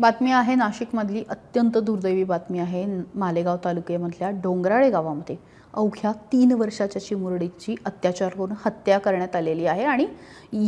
बातमी आहे नाशिकमधली अत्यंत दुर्दैवी बातमी आहे. मालेगाव तालुक्यामधल्या डोंगराळे गावामध्ये अवघ्या तीन वर्षाच्या चिमुरडीची अत्याचार करून हत्या करण्यात आलेली आहे आणि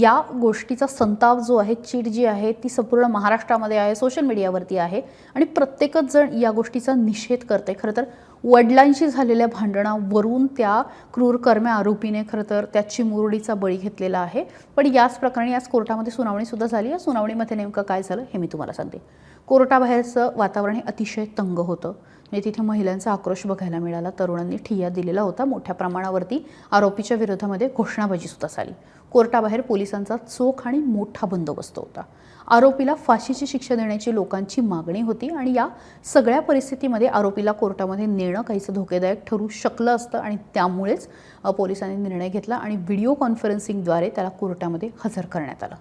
या गोष्टीचा संताप जो आहे चीड जी आहे ती संपूर्ण महाराष्ट्रामध्ये आहे सोशल मीडियावरती आहे आणि प्रत्येकच जण या गोष्टीचा निषेध करते खरं तर वडिलांशी झालेल्या भांडणावरून त्या क्रूरकर्म्या आरोपीने खरं तर त्या चिमुरडीचा बळी घेतलेला आहे. पण याच प्रकरणी आज कोर्टामध्ये सुनावणीसुद्धा झाली या सुनावणीमध्ये नेमकं काय झालं हे मी तुम्हाला सांगते. कोर्टाबाहेरचं वातावरण हे अतिशय तंग होतं. म्हणजे तिथे महिलांचा आक्रोश बघायला मिळाला तरुणांनी ठिय्या दिलेला होता. मोठ्या प्रमाणावरती आरोपीच्या विरोधामध्ये घोषणाबाजी सुद्धा झाली. कोर्टाबाहेर पोलिसांचा चोख आणि मोठा बंदोबस्त होता. आरोपीला फाशीची शिक्षा देण्याची लोकांची मागणी होती आणि या सगळ्या परिस्थितीमध्ये आरोपीला कोर्टामध्ये नेणं काहीसं धोकेदायक ठरू शकलं असतं आणि त्यामुळेच पोलिसांनी निर्णय घेतला आणि व्हिडिओ कॉन्फरन्सिंगद्वारे त्याला कोर्टामध्ये हजर करण्यात आलं.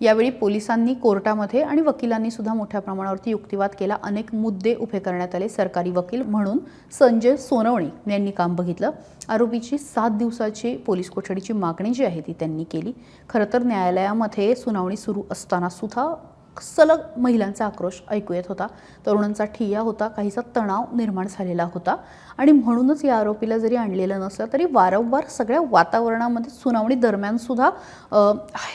यावेळी पोलिसांनी कोर्टामध्ये आणि वकिलांनी सुद्धा मोठ्या प्रमाणावरती युक्तिवाद केला. अनेक मुद्दे उभे करण्यात आले सरकारी वकील म्हणून. संजय सोनवणे यांनी काम बघितलं. आरोपीची सात दिवसाची पोलीस कोठडीची मागणी जी आहे ती त्यांनी केली. खरं तर न्यायालयामध्ये सुनावणी सुरू असताना सुद्धा सलग महिलांचा आक्रोश ऐकू येत होता. तरुणांचा ठिय्या होता. काहीसा तणाव निर्माण झालेला होता. आणि म्हणूनच या आरोपीला जरी आणलेलं नसलं तरी वारंवार सगळ्या वातावरणामध्ये सुनावणी दरम्यानसुद्धा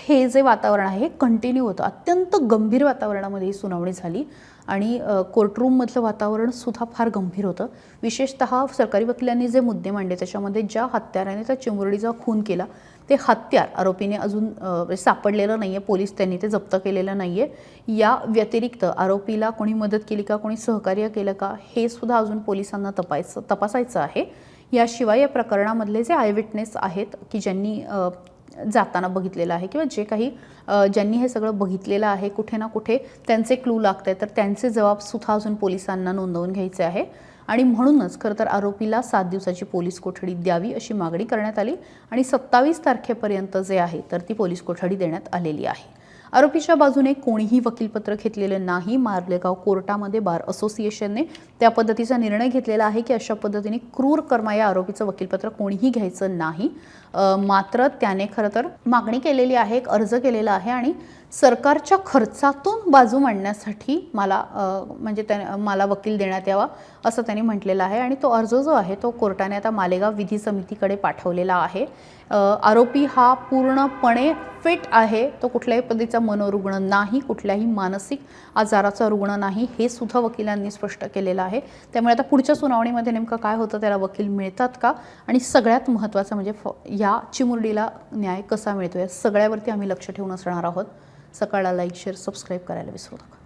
हे जे वातावरण आहे हे कंटिन्यू होतं. अत्यंत गंभीर वातावरणामध्ये ही सुनावणी झाली. आणि कोर्टरूममधलं वातावरण सुद्धा फार गंभीर होतं. विशेषतः सरकारी वकिलांनी जे मुद्दे मांडले त्याच्यामध्ये ज्या हत्याराने त्या चिमुरडीचा खून केला ते हत्यार आरोपीने अजून म्हणजे सापडलेलं नाही आहे पोलीस त्यांनी ते जप्त केलेलं नाही आहे या व्यतिरिक्त आरोपीला कोणी मदत केली का कोणी सहकार्य केलं का हे सुद्धा अजून पोलिसांना तपायचं तपासायचं आहे. याशिवाय या प्रकरणामधले जे आय विटनेस आहेत की ज्यांनी जाताना बघितलेलं आहे किंवा जे काही ज्यांनी हे सगळं बघितलेलं आहे कुठे ना कुठे त्यांचे क्लू लागत आहेत तर त्यांचे जबाबसुद्धा अजून पोलिसांना नोंदवून घ्यायचे आहे. आणि म्हणूनच खरं तर आरोपीला सात दिवसाची पोलीस कोठडी द्यावी अशी मागणी करण्यात आली आणि सत्तावीस तारखेपर्यंत जे आहे तर ती पोलीस कोठडी देण्यात आलेली आहे. आरोपीच्या बाजूने कोणीही वकीलपत्र घेतलेलं नाही. मार्लेगाव कोर्टामध्ये बार असोसिएशनने त्या पद्धतीचा निर्णय घेतलेला आहे की अशा पद्धतीने क्रूर कर्मा या आरोपीचं वकीलपत्र कोणीही घ्यायचं नाही. मात्र त्याने खरं तर मागणी केलेली आहे एक अर्ज केलेला आहे आणि सरकारच्या खर्चातून बाजू मांडण्यासाठी मला म्हणजे त्या मला वकील देण्यात यावा असं त्यांनी म्हटलेलं आहे. आणि तो अर्ज जो आहे तो कोर्टाने आता मालेगाव विधी समितीकडे पाठवलेला आहे. आरोपी हा पूर्णपणे फिट आहे. तो कुठल्याही पद्धतीचा मनोरुग्ण नाही कुठल्याही मानसिक आजाराचा रुग्ण नाही हे सुद्धा वकिलांनी स्पष्ट केलेलं आहे. त्यामुळे आता पुढच्या सुनावणीमध्ये नेमकं काय होतं त्याला वकील मिळतात का? आणि सगळ्यात महत्त्वाचं म्हणजे फ या चिमुरडीला न्याय कसा मिळतो या सगळ्यावरती आम्ही लक्ष ठेवून असणार आहोत. सकाळला लाईक शेअर सबस्क्राईब करायला विसरू नका.